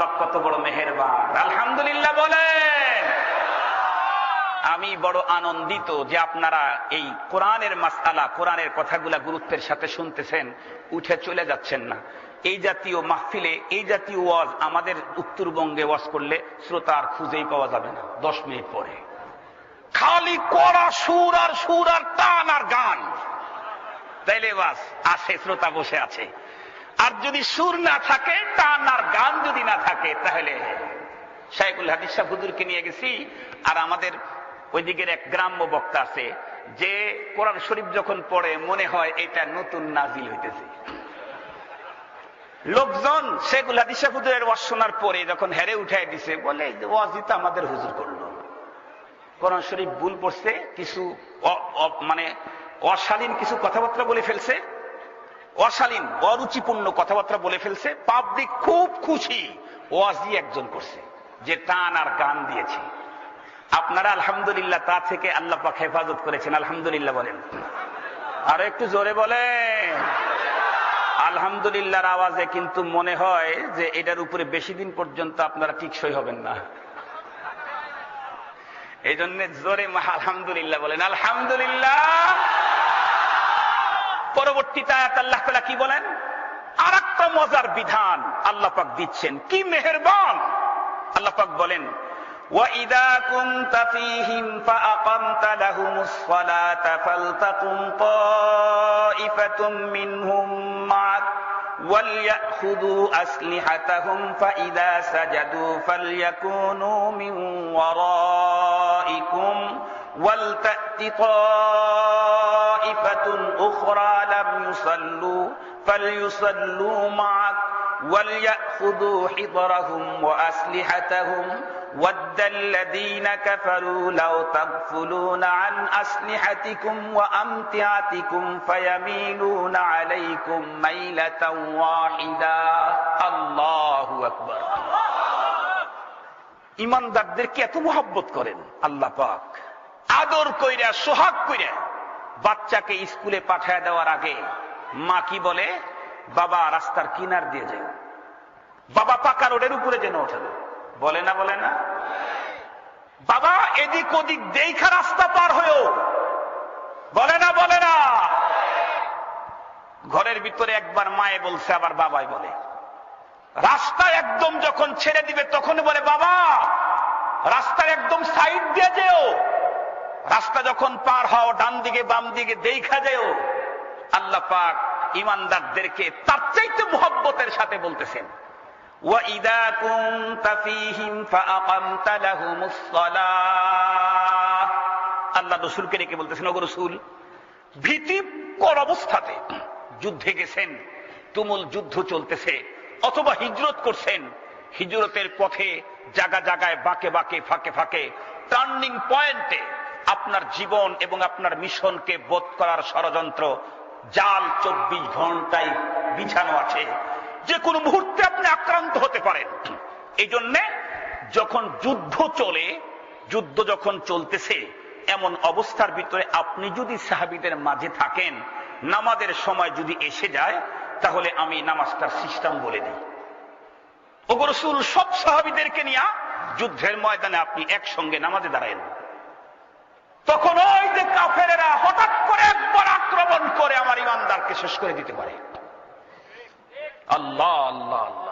পাক কত বড় মেহেরবান। আলহামদুলিল্লাহ বলেন। আমি বড় আনন্দিত যে আপনারা এই কোরআনের মাসালা কোরআনের কথাগুলা গুরুত্বের সাথে শুনতেছেন, উঠে চলে যাচ্ছেন না। এই জাতীয় মাহফিলে, এই জাতীয় ওয়াজ আমাদের উত্তরবঙ্গে ওয়াজ করলে শ্রোতা আর খুঁজেই পাওয়া যাবে না, দশ মিনিট পরে। খালি কড়া সুর আর সুর আর টান আর গান। তাইলে বাস, আসে, শ্রোতা বসে আছে। আর যদি সুর না থাকে, টান আর না থাকে তাহলে। শাইকুল হাদিস সাহ হুজুরকে নিয়ে গেছি, আর আমাদের ওইদিকের এক গ্রাম্য বক্তা আছে, যে কোরআন শরীফ যখন পড়ে মনে হয় এটা নতুন নাজিল হইতেছে। লোকজন শেখুল হাদিস হুজুরের ওয়াজ শোনার পরে যখন হেরে উঠাই দিছে, বলে ওয়াজই তো আমাদের হুজুর করল। কোরআন শরীফ ভুল পড়ছে, কিছু মানে অশালীন কিছু কথাবার্তা বলে ফেলছে। অশালীন, অরুচিপূর্ণ কথাবার্তা বলে ফেলছে পাবলিক খুব খুশি ওয়াজি একজন করছে, যে টান আর গান দিয়েছে। আপনারা আলহামদুলিল্লাহ তা থেকে আল্লাহ পাক হেফাজত করেছেন, আলহামদুলিল্লাহ বলেন। আরও একটু জোরে বলেন। আলহামদুলিল্লাহর আওয়াজে কিন্তু মনে হয় যে এটার উপরে বেশি দিন পর্যন্ত আপনারা টিকসই হবেন না। এই জন্য জোরে আলহামদুলিল্লাহ বলেন, আলহামদুলিল্লাহ। পরবর্তীতে আয়াত আল্লাহ তাআলা কি বলেন আর একটা মজার বিধান আল্লাহ পাক দিচ্ছেন কি মেহেরবান আল্লাহ পাক বলেন وَإِذَا كُنْتَ فِيهِمْ فَأَقَمْتَ لَهُمُ الصَّلَاةَ فَلْتَقُمْ طَائِفَةٌ مِّنْهُمْ مَعَكَ وَلْيَأْخُذُوا أَسْلِحَتَهُمْ فَإِذَا سَجَدُوا فَلْيَكُونُوا مِنْ وَرَائِكُمْ وَلْتَأْتِ طَائِفَةٌ أُخْرَى لَمْ يُصَلُّوا فَلْيُصَلُّوا مَعَكَ وليأخذوا حذرهم وأسلحتهم ود الذين كفروا لو تغفلون عن أسلحتكم وأمتعتكم فيميلون عليكم ميلة واحدة الله أكبر ইমানদারদেরকে এত মোহাব্বত করেন আল্লাহ পাক আদর কইরা সোহাগ কইরা বাচ্চাকে স্কুলে পাঠায় দেওয়ার আগে মা কি বলে? বাবা, রাস্তার কিনার দিয়ে যায় বাবা পাকা রোডের উপরে যেন ওঠেন বলে না বলে না? বাবা, এদিক ওদিক দেখা রাস্তা পার হয়েও। বলে না বলে না? ঘরের ভিতরে একবার মায়ে বলছে, আবার বাবাই বলে। রাস্তা একদম যখন ছেড়ে দিবে, তখন বলে, বাবা, রাস্তার একদম সাইড দিয়ে যেও। রাস্তা যখন পার হও ডান দিকে বাম দিকে দেখা যেও আল্লাহ পাক ইমানদারদেরকে তার চাইতে মোহব্বতের সাথে বলতেছেন وَإِذَا كُنْتَ فِيهِمْ فَأَقَمْتَ لَهُمُ الصَّلَاةَ আল্লাহ রসুলকে রেখে বলতেছেন ওগো রসুল ভীতিকর অবস্থাতে যুদ্ধে গেছেন তুমুল যুদ্ধ চলতেছে অথবা হিজরত করছেন হিজরতের পথে জায়গা জায়গায় বাঁকে বাঁকে ফাঁকে ফাঁকে টার্নিং পয়েন্টে আপনার জীবন এবং আপনার মিশনকে বোধ করার ষড়যন্ত্র, জাল চব্বিশ ঘন্টায় বিছানো আছে। যে কোনো মুহূর্তে আপনি আক্রান্ত হতে পারেন। এই জন্যে যখন যুদ্ধ চলে, যুদ্ধ যখন চলতেছে, এমন অবস্থার ভিতরে আপনি যদি সাহাবিদের মাঝে থাকেন, নামাজের সময় যদি এসে যায়, তাহলে আমি নামাজটার সিস্টেম বলে দিই। ওগরসুল সব সাহাবিদেরকে নিয়ে যুদ্ধের ময়দানে আপনি একসঙ্গে নামাজে দাঁড়ায়েন। তখন ওই যে কাফেরেরা হঠাৎ করে একবার আক্রমণ করে আমার ইমানদারকে শেষ করে দিতে পারে। আল্লাহ আল্লাহ আল্লাহ।